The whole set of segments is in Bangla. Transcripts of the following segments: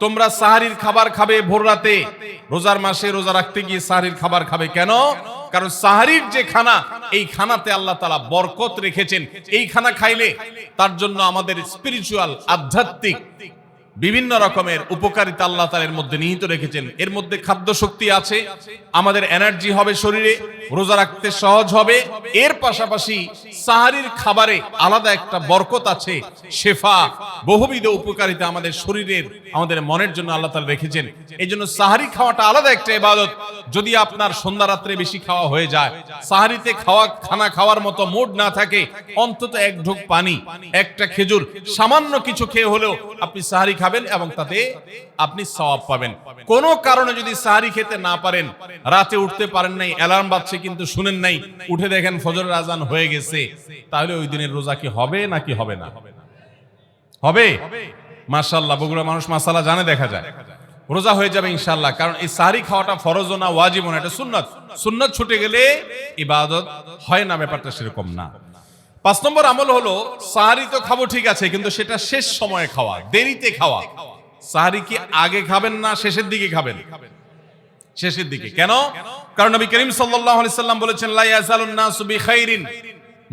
তোমরা সাহারির খাবার খাবে ভোর রাতে। রোজার মাসে রোজা রাখতে গিয়ে সাহারির খাবার খাবে কেন? কারণ সাহারির যে খানা, এই খানাতে আল্লাহ তালা বরকত রেখেছেন। এই খানা খাইলে তার জন্য আমাদের স্পিরিচুয়াল আধ্যাত্মিক বিভিন্ন রকমের উপকারিতা আল্লাহ তালের মধ্যে নিহিত রেখেছেন। এর মধ্যে খাদ্য শক্তি আছে, আমাদের এনার্জি হবে শরীরে, রোজা রাখতে সহজ হবে। এর পাশাপাশি সাহারির খাবারে আলাদা একটা বরকত আছে, শেফা, বহুবিধ উপকারিতা আমাদের শরীরের, আমাদের মনের জন্য আল্লাহ তালা রেখেছেন। এই জন্য সাহারি খাওয়াটা আলাদা একটা ইবাদত। যদি আপনার সন্ধ্যা রাত্রে বেশি খাওয়া হয়ে যায়, সাহারিতে খাওয়া, খানা খাওয়ার মতো মুড না থাকে, অন্তত এক ঢোক পানি, একটা খেজুর, সামান্য কিছু খেয়ে হলেও আপনি সাহারি খাবেন। এবং তাতে আপনি সওয়াব পাবেন। কোন কারণে যদি সাহারি খেতে না পারেন, রাতে উঠতে পারেন নাই, অ্যালার্ম বাজছে কিন্তু শুনেন নাই, উঠে দেখেন ফজরের আজান হয়ে গেছে, তাহলে ওই দিনের রোজা কি হবে নাকি হবে না? হবে? মাশাল্লাহ বগুড়া মানুষ মাসালা জানে, দেখা যায়। রোজা হয়ে যাবে ইনশাল্লাহ কারণ এই সাহারি খাওয়াটা ফরজ না ওয়াজিব না, এটা সুন্নত। সুন্নত ছুটে গেলে ইবাদত হয় না, ব্যাপারটা সেরকম না। পাঁচ নম্বর আমল হলো, সাহারি তো খাব ঠিক আছে, কিন্তু সেটা শেষ সময়ে খাওয়া, দেরিতে খাওয়া। সাহারি কি আগে খাবেন না শেষের দিকে খাবেন? শেষের দিকে। কেন? কারণ নবী করিম সাল্লাম বলেছেন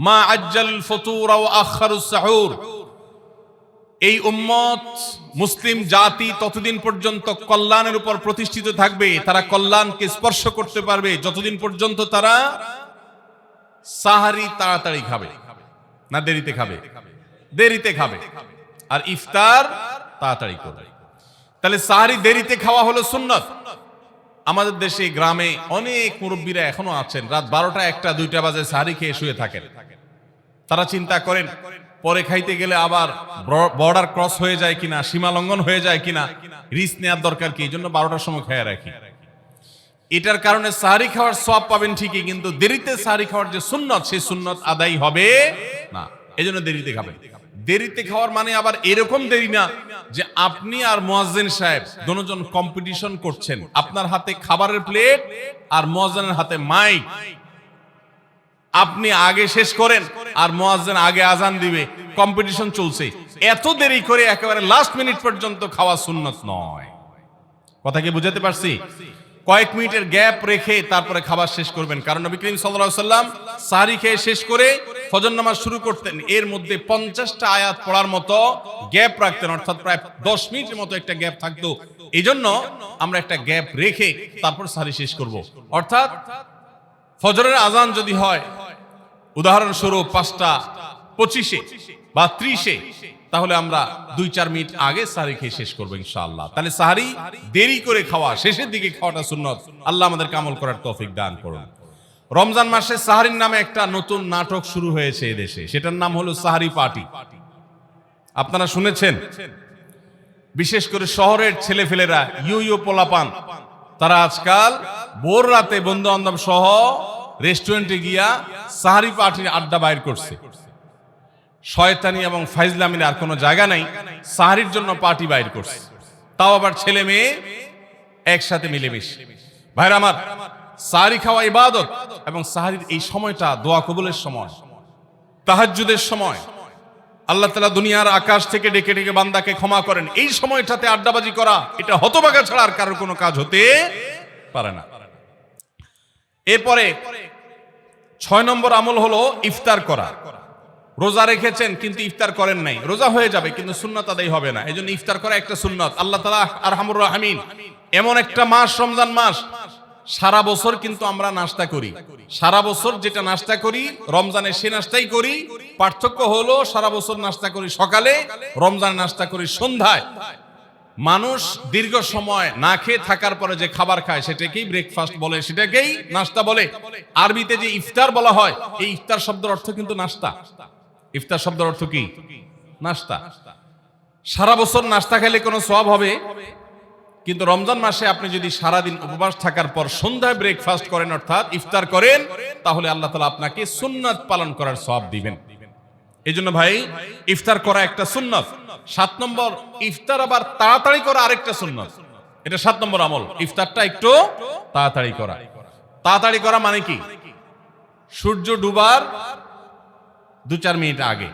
মা আখারুস এই উম্মত মুসলিম জাতি ততদিন পর্যন্ত কল্যাণের উপর প্রতিষ্ঠিত থাকবে, তারা কল্যাণকে স্পর্শ করতে পারবে। যতদিন পর্যন্ত তারা সাহারি তাড়াতাড়ি খাবে। না দেরিতে খাবে? দেরিতে খাবে। আর ইফতার তাড়াতাড়ি করবে। তাহলে সাহারি দেরিতে খাওয়া হলো সুন্নত। আমাদের দেশে, গ্রামে অনেক মুরব্বীরা এখনও আছেন। রাত বারোটা, একটা, দুইটা বাজে সাহারি খেয়ে শুয়ে থাকেন। তারা চিন্তা করেন, পরে খাইতে গেলে আবার বর্ডার ক্রস হয়ে যায় কিনা, সীমা লঙ্ঘন হয়ে যায় কিনা রিস্ক নেওয়ার দরকার কি? এই জন্য বারোটার সময় খেয়ে রাখি। এটার কারণে সাহারি খাওয়ার সব পাবেন ঠিকই, কিন্তু দেরিতে সাহারি খাওয়ার যে সুন্নত, সেই সুন্নত আদায় হবে না এই জন্য দেরিতে খাবেন। দেরিতে খাওয়ার মানে আবার এরকম দেরি না যে আপনি আর মোয়াজ্জেন সাহেব দুজন কম্পিটিশন করছেন। আপনার হাতে খাবারের প্লেট আর মোয়াজ্জেনের হাতে মাইক আপনি আগে শেষ করেন আর মোয়াজ্জেন আগে আজান দিবে। কম্পিটিশন চলছে। এত দেরি করে একেবারে লাস্ট মিনিট পর্যন্ত খাওয়া সুন্নত নয়। কথা কি বুঝাতে পারছি? কয়েক মিনিটের গ্যাপ রেখে তারপরে খাবার শেষ করবেন। কারণ নবী করিম সাল্লাল্লাহু সাল্লাম সাহারি খেয়ে শেষ করে ফজর নামাজ শুরু করতেন। এর মধ্যে পঞ্চাশটা আয়াত পড়ার মতো গ্যাপ রাখতেন, অর্থাৎ প্রায় দশ মিনিটের মতো একটা গ্যাপ থাকতো। এই জন্য আমরা একটা গ্যাপ রেখে তারপর সাহারি শেষ করব। অর্থাৎ ফজরের আজান যদি হয়, উদাহরণস্বরূপ পাঁচটা পঁচিশে বা ত্রিশে, তাহলে আমরা দুই চার মিনিট আগে সাহারি খেয়ে শেষ করব ইনশাআল্লাহ। তাহলে সাহারি দেরি করে খাওয়া, শেষের দিকে খাওয়াটা সুন্নত। আল্লাহ আমাদের কামল করার তৌফিক দান করুন। রমজান মাসে সাহারির নামে একটা নতুন নাটক শুরু হয়েছে এদেশে সেটার নাম হলো সাহারি পার্টি। আপনারা শুনেছেন? বিশেষ করে শহরের ছেলেফেলেরা, ইউ ইউ পোলাপান, তারা আজকাল ভোর রাতে বন্ধু বান্ধব সহ রেস্টুরেন্টে গিয়া সাহারি পার্টির আড্ডা বাইর করছে। শয়তানি এবং ফাইজলামির আর কোনো জায়গা নাই, সাহারির জন্য পার্টি বাইর করছে। তাও আবার ছেলে মেয়ে একসাথে মিলেমিশে। ভাইরা আমার সাহারি খাওয়া ইবাদত এবং সাহারির এই সময়টা দোয়া কবুলের সময়, তাহাজ্জুদের সময়। আল্লাহ তালা দুনিয়ার আকাশ থেকে ডেকে ডেকে বান্দাকে ক্ষমা করেন। এই সময়টাতে আড্ডাবাজি করা, এটা হতবাগা ছাড়া আর কারোর কোনো কাজ হতে পারে না। এরপরে ছয় নম্বর আমল হলো ইফতার করা। রোজা রেখেছেন কিন্তু ইফতার করেন নাই। রোজা হয়ে যাবে কিন্তু সুন্নত আদায় হবে না। এই জন্য ইফতার করা একটা সুন্নত। আল্লাহ তালা আর হামুর রাহমিন, এমন একটা মাস, রমজান মাস সারা বছর কিন্তু আমরা নাস্তা করি। সারা বছর যেটা নাস্তা করি, রমজানে সে নাস্তাই করি। পার্থক্য হলো সারা বছর নাস্তা করি সকালে, রমজান নাস্তা করি সন্ধ্যায়। মানুষ দীর্ঘ সময় না খেয়ে থাকার পরে যে খাবার খায়, সেটাকেই ব্রেকফাস্ট বলে, সেটাকেই নাস্তা বলে। আরবিতে যে ইফতার বলা হয়, এই ইফতার শব্দের অর্থ কিন্তু নাস্তা ইফতার শব্দের অর্থ কি? নাস্তা সারা বছর নাস্তা খেলে কোনো সব হবে? কিন্তু রমজান মাসে আপনি যদি সারাদিন উপবাস থাকার পর সন্ধ্যায় ব্রেকফাস্ট করেন, অর্থাৎ ইফতার করেন, তাহলে আল্লাহ তালা আপনাকে সুন্নাত পালন করার সব দিবেন। এই জন্য ভাই, ইফতার করা একটা সুন্নত। সাত নম্বর, ইফতার আবার তাড়াতাড়ি করা আরেকটা সুন্নত। এটা সাত নম্বর আমল। ইফতারটা একটু তাড়াতাড়ি করা। তাড়াতাড়ি করা মানে কি? সূর্য ডুবার দু চার মিনিট আগে।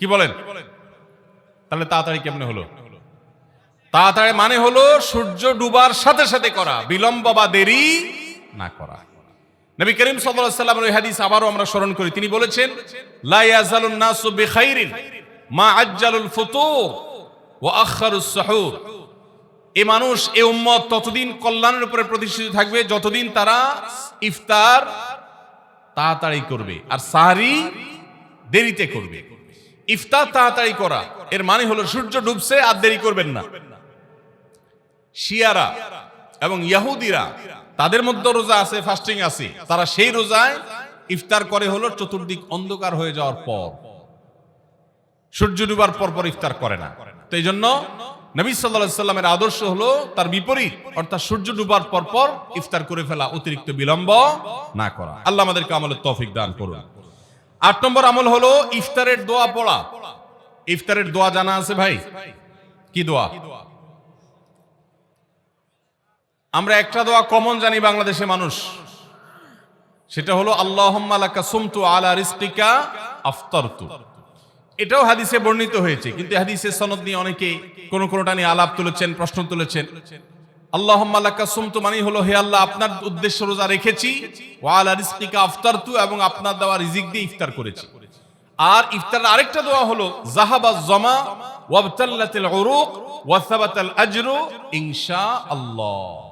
কি বলেন? তাহলে তাড়াতাড়ি কেমনে হলো? তাড়াতাড়ি মানে হলো সূর্য ডুবার সাথে সাথে করা, বিলম্ব বা দেরি না করা। নবী করিম সাল্লামের ওই হাদিস আবারও আমরা স্মরণ করি। তিনি বলেছেন মা আজ্জালুল ফুতুর ওয়া আখারুস সাহুর। এই মানুষ এই উম্মত ততদিন কল্যাণের উপরে প্রতিষ্ঠিত থাকবে যতদিন তারা ইফতার তাড়াতাড়ি করবে, আর সাহারি দেরিতে করবে। ইফতার তাড়াতাড়ি করা, এর মানে হলো সূর্য ডুবছে আর দেরি করবেন না। শিয়ারা এবং ইয়াহুদিরা, তাদের মধ্যে রোজা আছে ফাস্টিং আছে। তারা সেই রোজায় ইফতার করে হলো চতুর্দিক অন্ধকার হয়ে যাওয়ার পর। সূর্য ডুবার পর পর ইফতার করে না। তো এই জন্য নবী সাল্লামের আদর্শ হলো তার বিপরীত, অর্থাৎ সূর্য ডুবার পর পর ইফতার করে ফেলা অতিরিক্ত বিলম্ব না করা। আল্লাহ আমাদেরকে আমলের তৌফিক দান করুন। আট নম্বর আমল হলো ইফতারের দোয়া পড়া। ইফতারের দোয়া জানা আছে ভাই? কি দোয়া? আমরা একটা দোয়া কমন জানি বাংলাদেশে মানুষ। সেটা হলো আল্লাহ সুমতু আলা রিস্তিকা এটাও হাদিসে বর্ণিত হয়েছে, কিন্তু হাদিসে সনদ নিয়ে অনেকে কোন কোনটা নিয়ে আলাপ তুলেছেন, প্রশ্ন তুলেছেন। আল্লাহ সুমতু হলো, হে আল্লাহ, আপনার উদ্দেশ্য রোজা রেখেছি এবং আপনার রিজিক দিয়ে ইফতার করেছি। আর ইফতার আরেকটা দোয়া হলো, জাহাবা জমা আজরু ইনশা আল্লাহ।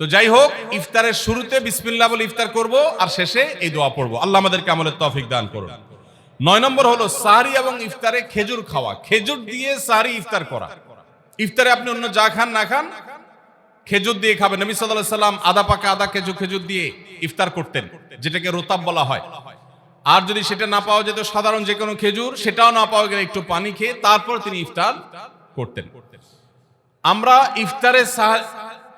তো যাই হোক ইফতারের শুরুতে বিসমিল্লাহ বলে ইফতার করব আর শেষে এই দোয়া পড়ব। আল্লাহ আমাদেরকে আমলের তফিক দান করুন। নয় নম্বর হলো সাহারি এবং ইফতারে খেজুর খাওয়া। খেজুর দিয়ে সাহারি ইফতার করা। ইফতারে আপনি অন্য যা খান, না খান, খেজুর দিয়ে খাবেন। নবী সাল্লাল্লাহু সাল্লাম আদা পাকা আদা খেজুর খেজুর দিয়ে ইফতার করতেন, যেটাকে রোতাব বলা হয়। আর যদি সেটা না পাওয়া যেত, সাধারণ যে কোনো খেজুর, সেটাও না পাওয়া গেলে একটু পানি খেয়ে তারপর তিনি ইফতার করতেন। আমরা ইফতারে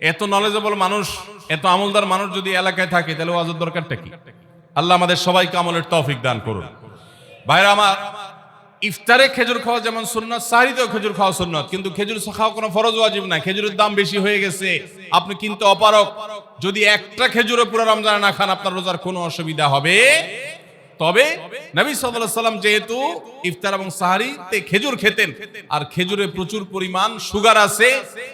এত নলেজেবল মানুষ, এত আমলদার মানুষ যদি এলাকায় থাকে, তাহলে ওয়াজের দরকারটা কি? আল্লাহ আমাদের সবাইকে আমলের তৌফিক দান করুন। ভাইরা আমার, ইফতারে খেজুর খাওয়া যেমন সুন্নত সাহারিতেও খেজুর খাওয়া সুন্নত, কিন্তু খেজুর খাওয়া কোনো ফরজ ওয়াজিব না, খেজুরের দাম বেশি হয়ে গেছে। আপনি কিন্তু অপারক যদি একটা খেজুরও পুরো রমজানে না খান, আপনার রোজার কোনো অসুবিধা হবে তবে নবী সাল্লাল্লাহু সাল্লাম যেহেতু ইফতার এবং সাহারিতে খেজুর খেতেন, আর খেজুরে প্রচুর পরিমাণ সুগার আছে,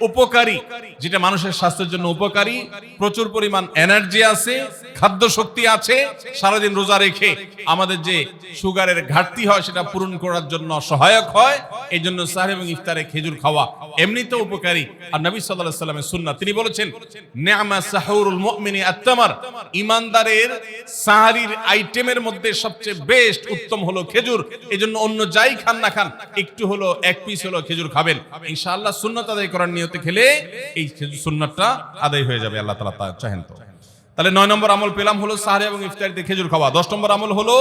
উপকারী, যেটা মানুষের স্বাস্থ্যের জন্য উপকারী, প্রচুর পরিমাণ এনার্জি আছে খাদ্য শক্তি আছে, সারাদিন রোজা রেখে আমাদের যে সুগারের ঘাটতি হয় সেটা পূরণ করার জন্য সহায়ক হয় এই জন্য সাহারি এবং ইফতারে খেজুর খাওয়া এমনিতেও উপকারী। আর নবী আলাইহি সাল্লামের সুন্নাহ, তিনি বলেছেন নি'মা সাহুরুল মুমিনি আত-তামার ইমানদারের সাহারির আইটেমের মধ্যে সবচেয়ে বেস্ট উত্তম হলো খেজুর। এজন্য অন্য যাই খান না খান, একটু হলো এক পিস হলো খেজুর খাবেন। ইনশাআল্লাহ সুন্নাত আদায় করার নিয়তে খেলে এই খেজুর সুন্নাতটা আদায় হয়ে যাবে, আল্লাহ তাআলা তা চাহেন তো। তাহলে নয় নম্বর আমল পেলাম হলো সাহারি এবং ইফতারিতে খেজুর খাওয়া। দশ নম্বর আমল হলো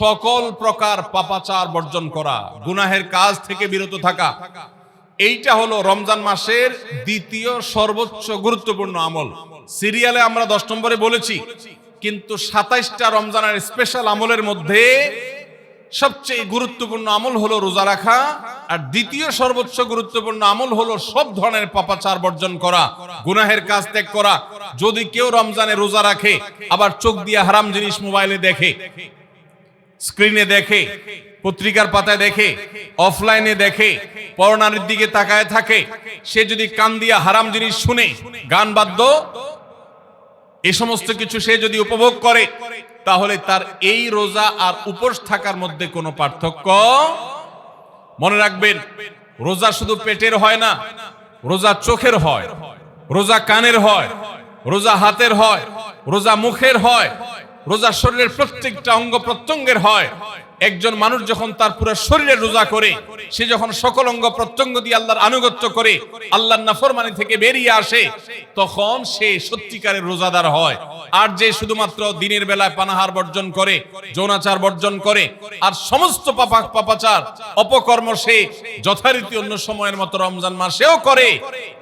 সকল প্রকার পাপাচার বর্জন করা, গুনাহের কাজ থেকে বিরত থাকা। এইটা হলো রমজান মাসের দ্বিতীয় সর্বোচ্চ গুরুত্বপূর্ণ আমল। সিরিয়ালে আমরা দশ নম্বরে বলেছি কিন্তু সাতাইশটা রমজানের স্পেশাল আমলের মধ্যে সবচেয়ে গুরুত্বপূর্ণ আমল হলো রোজা রাখা, আর দ্বিতীয় সর্বোচ্চ গুরুত্বপূর্ণ আমল হলো সব ধরনের পাপাচার বর্জন করা, গুনাহের কাজ ত্যাগ করা। যদি কেউ রমজানে রোজা রাখে, আবার চোখ দিয়ে হারাম জিনিস মোবাইলে দেখে, স্ক্রিনে দেখে, পত্রিকার পাতায় দেখে অফলাইনে দেখে, পরনারীর দিকে তাকায় থাকে, সে যদি কান দিয়ে হারাম জিনিস শুনে, গান বাদ্য এই সমস্ত কিছু সে যদি উপভোগ করে, তাহলে তার এই রোজা আর উপোস থাকার মধ্যে কোনো পার্থক্য মনে রাখবেন, রোজা শুধু পেটের হয় না, রোজা চোখের হয়, রোজা কানের হয়, রোজা হাতের হয়, রোজা মুখের হয়, রোজা শরীরের প্রত্যেকটা অঙ্গ প্রত্যঙ্গের হয় একজন মানুষ যখন তার পুরো শরীরের রোজা করে, সে যখন সকল অঙ্গ প্রত্যঙ্গ দিয়ে আল্লাহর আনুগত্য করে, আল্লাহর নাফরমানি থেকে বেরিয়ে আসে, তখন সে সত্যিকারের রোজাদার হয়। আর যে শুধুমাত্র দিনের বেলায় পানাহার বর্জন করে, যৌনাচার বর্জন করে, আর সমস্ত পাপা পাপাচার, অপকর্ম সে যথারীতি অন্য সময়ের মতো রমজান মাসেও করে।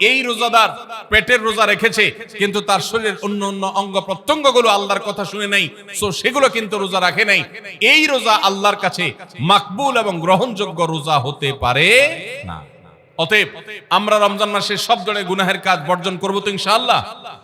এই রোজাদার পেটের রোজা রেখেছে, কিন্তু তার শরীরের অন্য অন্য অঙ্গ প্রত্যঙ্গগুলো আল্লাহর কথা শুনে নাই, সো সেগুলো কিন্তু রোজা রাখে নাই। এই রোজা আল্লাহর কাছে মাকবুল এবং গ্রহণযোগ্য রোজা হতে পারে না। অতএব আমরা রমজান মাসে সব ধরনের গুনাহের কাজ বর্জন করব তো ইনশাআল্লাহ।